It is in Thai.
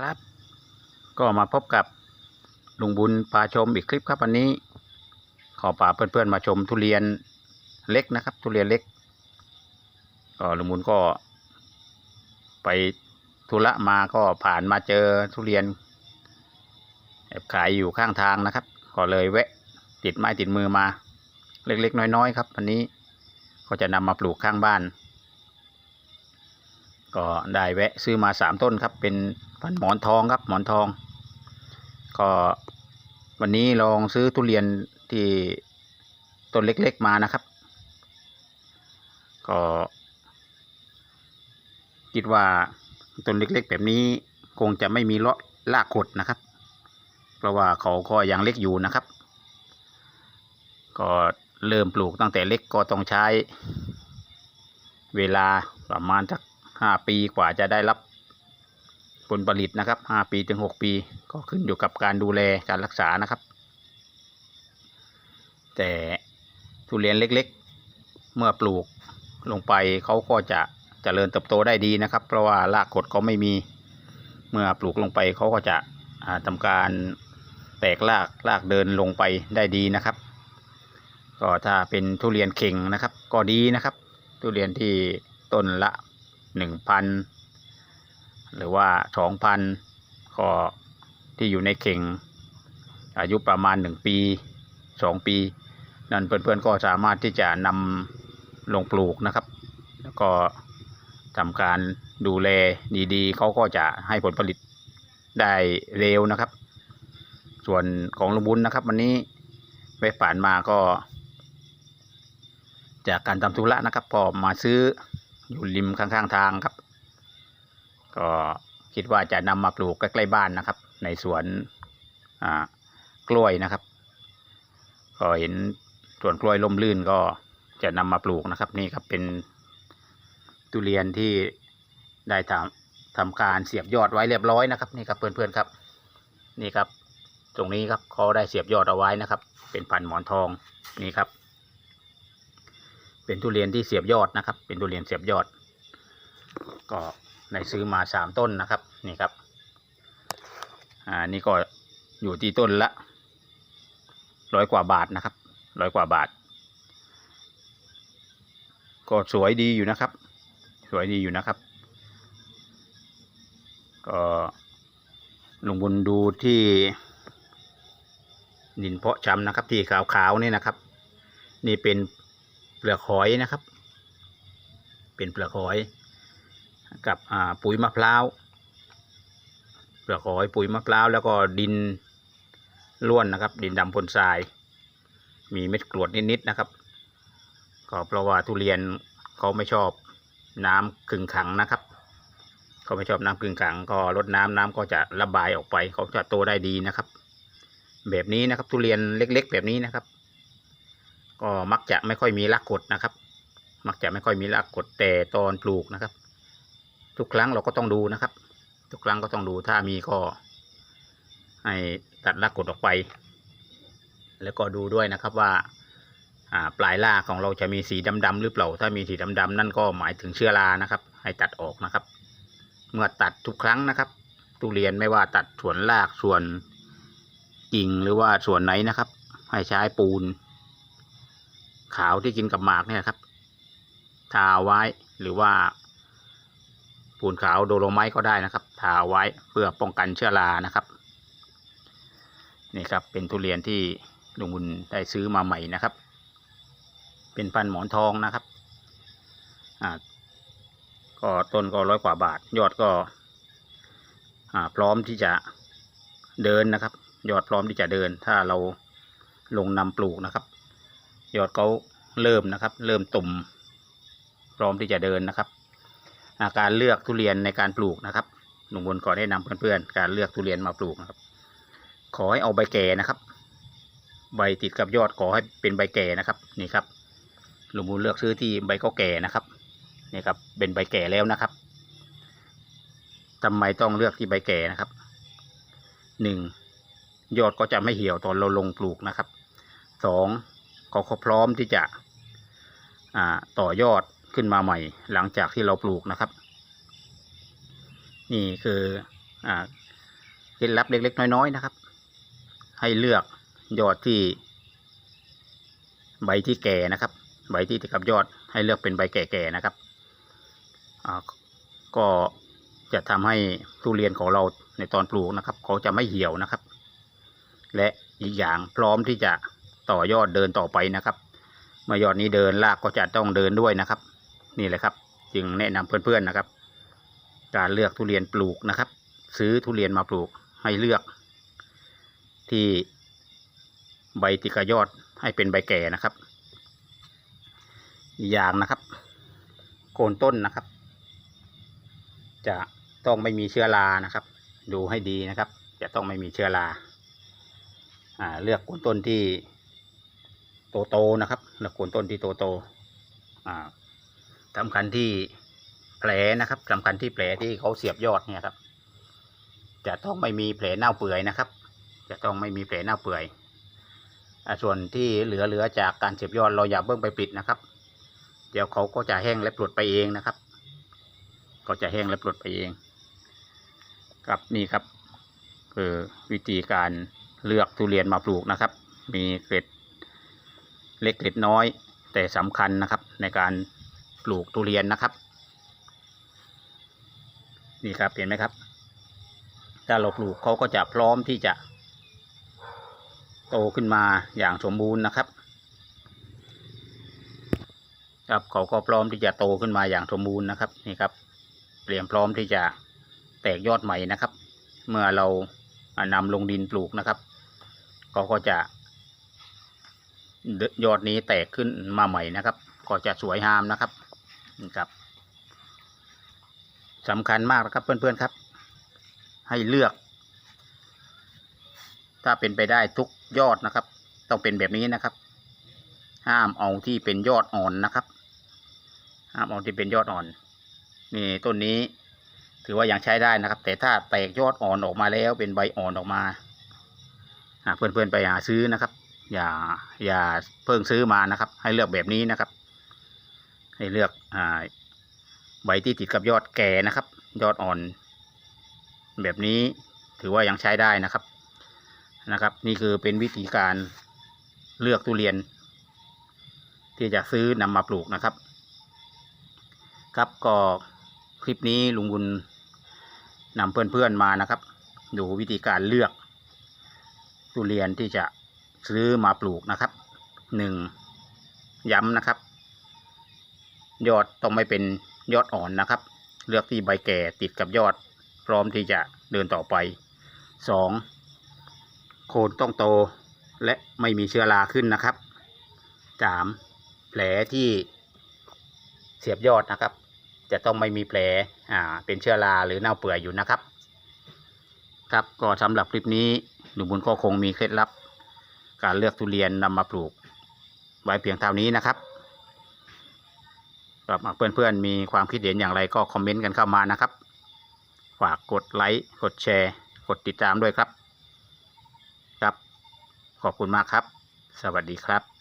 ครับ ก็มาพบกับลุงบุญพาชมอีกคลิปครับวันนี้ ขอพาเพื่อนๆมาชมทุเรียนเล็กนะครับ ทุเรียนเล็ก ก็ลุงบุญก็ ไปธุระมาก็ผ่านมาเจอทุเรียนแอบขายอยู่ข้างทางนะครับ ก็เลยแวะติดไม้ติดมือมา เล็กๆ น้อยๆ ครับวันนี้ก็จะนำมาปลูกข้างบ้าน ก็ได้แวะซื้อมาสามต้นครับ เป็นพันหมอนทองครับหมอนทอง ก็วันนี้ลองซื้อทุเรียนที่ต้นเล็กๆมานะครับ ก็ คิดว่าต้นเล็กๆ แบบนี้คงจะไม่มีเลาะลากขดนะครับ เพราะว่าเขาก็ยังเล็กอยู่นะครับ ก็เริ่มปลูกตั้งแต่เล็กก็ต้องใช้ เวลาประมาณสัก ห้าปีกว่าจะได้รับผลผลิตนะครับห้าปีถึงหกปีก็ขึ้นอยู่กับการดูแลการรักษานะครับ แต่ทุเรียนเล็กๆ เมื่อปลูกลงไปเขาก็จะเจริญเติบโตได้ดีนะครับ เพราะว่ารากกดเขาไม่มีเมื่อปลูกลงไปเขาก็จะอ่าทำการแตกรากรากเดินลงไปได้ดีนะครับ ก็ถ้าเป็นทุเรียนเข่งนะครับ ก็ดีนะครับ ทุเรียนที่ต้นละ หนึ่งพันหรือว่าสองพันก็ที่อยู่ในเข่ง อายุประมาณหนึ่งปีสองปี นั่นเพื่อนๆก็สามารถที่จะนำลงปลูกนะครับ แล้วก็ทำการดูแลดีๆ เขาก็จะให้ผลผลิตได้เร็วนะครับ ส่วนของลุงบุญนะครับ วันนี้ไปผ่านมาก็ จากการทำธุระนะครับพอมาซื้อ อยู่ริมข้างๆทางครับ ก็คิดว่าจะนำมาปลูกใกล้ๆบ้านนะครับ ในสวนอ่ากล้วยนะครับ ก็เห็นสวนกล้วยล่มลื่นก็จะนำมาปลูกนะครับ นี่ครับเป็นทุเรียนที่ได้ทำทำการเสียบยอดไว้เรียบร้อยนะครับ นี่ครับเพื่อนๆครับ นี่ครับ ตรงนี้ครับเขาได้เสียบยอดเอาไว้นะครับ เป็นพันหมอนทองนี่ครับ เป็นทุเรียนที่เสียบยอดนะครับ เป็นทุเรียนเสียบยอด ก็ได้ซื้อมาสามต้นนะครับนี่ครับอ่านี่ก็อยู่ที่ต้นละร้อยกว่าบาทนะครับร้อยกว่าบาท ก็สวยดีอยู่นะครับ สวยดีอยู่นะครับ ก็ลงบนดูที่ดินเพาะชำนะครับ ที่ขาวๆนี่นะครับ นี่เป็น เปลือกหอยนะครับ เป็นเปลือกหอย กับปุ๋ยมะพร้าวเปลือกหอยปุ๋ยมะพร้าวแล้วก็ดินล้วนนะครับ ดินดำพนทราย มีเม็ดกรวดนิดๆนะครับ ก็เพราะว่าทุเรียนเขาไม่ชอบน้ำกึ่งขังนะครับเขาไม่ชอบน้ำกึ่งขัง ก็ลดน้ำน้ำก็จะระบายออกไปเขาจะโตได้ดีนะครับ แบบนี้นะครับทุเรียนเล็ก ๆ แบบนี้นะครับ ก็มักจะไม่ค่อยมีรากกดนะครับ มักจะไม่ค่อยมีรากกดแต่ตอนปลูกนะครับ ทุกครั้งเราก็ต้องดูนะครับ ทุกครั้งก็ต้องดูถ้ามีก็ให้ตัดรากกดออกไป แล้วก็ดูด้วยนะครับว่าปลายรากของเราจะมีสีดำๆหรือเปล่า ถ้ามีสีดำๆนั่นก็หมายถึงเชื้อรานะครับ ให้ตัดออกนะครับ เมื่อตัดทุกครั้งนะครับ ทุเรียนไม่ว่าตัดส่วนรากส่วนกิ่งหรือว่าส่วนไหนนะครับ ให้ใช้ปูน ขาวที่กินกับหมากเนี่ยครับ ทาไว้หรือว่าปูนขาวโดโลไมต์ก็ได้นะครับ ทาไว้เพื่อป้องกันเชื้อรานะครับ นี่ครับเป็นทุเรียนที่ลุงบุญได้ซื้อมาใหม่นะครับ เป็นพันหมอนทองนะครับอ่าก็ต้นก็ร้อยกว่าบาท ยอดก็อ่าพร้อมที่จะเดินนะครับ ยอดพร้อมที่จะเดิน ถ้าเราลงนำปลูกนะครับ ยอดเขาเริ่มนะครับ เริ่มตุ่มพร้อมที่จะเดินนะครับอาการเลือกทุเรียนในการปลูกนะครับหนุ่มบนขอแนะนำเพื่อนๆการเลือกทุเรียนมาปลูกนะครับ ขอให้เอาใบแก่นะครับ ใบติดกับยอดขอให้เป็นใบแก่นะครับนี่ครับหลุงบุญเลือกซื้อที่ใบก็แก่นะครับนี่ครับเป็นใบแก่แล้วนะครับทำไมต้องเลือกที่ใบแก่นะครับหนึ่งยอดก็จะไม่เหี่ยวตอนเราลงปลูกนะครับสอง เขาพร้อมที่จะต่อยอดขึ้นมาใหม่ หลังจากที่เราปลูกนะครับ นี่คือเคล็ดลับเล็ก ๆ น้อย ๆ นะครับ ให้เลือกยอดที่ ใบที่แก่นะครับ ใบที่ติดกับยอดให้เลือกเป็นใบแก่ๆนะครับก็จะทำให้ทุเรียนของเราในตอนปลูกนะครับ เขาจะไม่เหี่ยวนะครับ และอีกอย่างพร้อมที่จะ ต่อยอดเดินต่อไปนะครับ เมื่อยอดนี้เดินรากก็จะต้องเดินด้วยนะครับ นี่แหละครับ จึงแนะนำเพื่อนๆนะครับ การเลือกทุเรียนปลูกนะครับ ซื้อทุเรียนมาปลูกให้เลือก ที่ใบติกยอดให้เป็นใบแก่นะครับอีกอย่างนะครับโคนต้นนะครับ จะต้องไม่มีเชื้อรานะครับ ดูให้ดีนะครับ จะต้องไม่มีเชื้อราอ่าเลือกโคนต้นที่ โตโตนะครับเลือกโคนต้นที่โตโตๆอ่าสำคัญที่แผลนะครับสำคัญที่แผลที่เขาเสียบยอดเนี่ยครับ จะต้องไม่มีแผลเน่าเปื่อยนะครับ จะต้องไม่มีแผลเน่าเปื่อยส่วนที่เหลือๆจากการเสียบยอดเราอย่าเบิ่งไปปิดนะครับ เดี๋ยวเขาก็จะแห้งและปลดไปเองนะครับ ก็จะแห้งและปลดไปเอง ครับนี่ครับ คือวิธีการเลือกทุเรียนมาปลูกนะครับ มีเกล็ด เล็กเล็ดน้อย แต่สำคัญนะครับในการปลูกทุเรียนนะครับ นี่ครับเห็นไหมครับ ถ้าเราปลูกเขาก็จะพร้อมที่จะ โตขึ้นมาอย่างสมบูรณ์นะครับ ครับเขาก็พร้อมที่จะโตขึ้นมาอย่างสมบูรณ์นะครับนี่ครับ เตรียมพร้อมที่จะแตกยอดใหม่นะครับ เมื่อเรานำลงดินปลูกนะครับเขาก็จะ ยอดนี้แตกขึ้นมาใหม่นะครับ ก็จะสวยงามนะครับนี่ครับสำคัญมากนะครับเพื่อนๆครับ ให้เลือก ถ้าเป็นไปได้ทุกยอดนะครับ ต้องเป็นแบบนี้นะครับ ห้ามเอาที่เป็นยอดอ่อนนะครับ ห้ามเอาที่เป็นยอดอ่อนนี่ต้นนี้ ถือว่ายังใช้ได้นะครับ แต่ถ้าแตกยอดอ่อนออกมาแล้วเป็นใบอ่อนออกมาหาเพื่อนๆไปหาซื้อนะครับ อย่าอย่าเพิ่งซื้อมานะครับ ให้เลือกแบบนี้นะครับ ให้เลือกอ่าใบที่ติดกับยอดแก่นะครับ ยอดอ่อน แบบนี้ถือว่ายังใช้ได้นะครับนะครับ นี่คือเป็นวิธีการเลือกทุเรียน ที่จะซื้อนำมาปลูกนะครับ ครับก็คลิปนี้ลุงบุญนำเพื่อนๆมานะครับ ดูวิธีการเลือกทุเรียนที่จะ ซื้อมาปลูกนะครับหนึ่งย้ำนะครับ ยอดต้องไม่เป็นยอดอ่อนนะครับ เลือกที่ใบแก่ติดกับยอด พร้อมที่จะเดินต่อไปสองโคนต้องโตและไม่มีเชื้อราขึ้นนะครับสามแผลที่เสียบยอดนะครับ จะต้องไม่มีแผลอ่าเป็นเชื้อราหรือเน่าเปื่อยอยู่นะครับ ครับก็สำหรับคลิปนี้หนุ่มบุญก็คงมีเคล็ดลับ การเลือกทุเรียนนำมาปลูก ไว้เพียงเท่านี้นะครับครับหาเพื่อนๆมีความคิดเห็นอย่างไรก็คอมเมนต์กันเข้ามานะครับ ฝากกดไลค์กดแชร์ กดติดตามด้วยครับ ครับ ขอบคุณมากครับ สวัสดีครับ